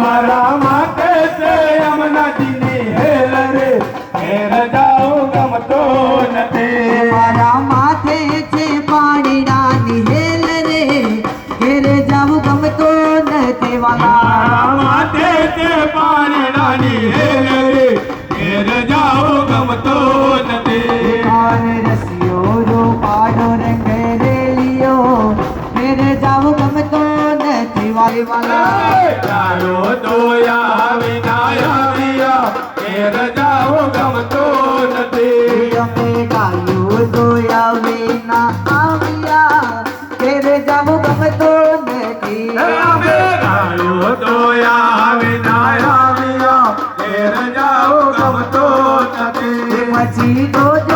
મારા માટે છે યમુનાજીની હેલ રે. હેલ જા તારો દોયા વિના આવ્યા ઘેર જાઉં ગમતો નથી અમે ગાયું દોયા વિના આવ્યા ઘેર જાવું ગમતું નથી અમે ગાયો દોયા વિના ઘેર જાઓ ગમતો નથી પછી તો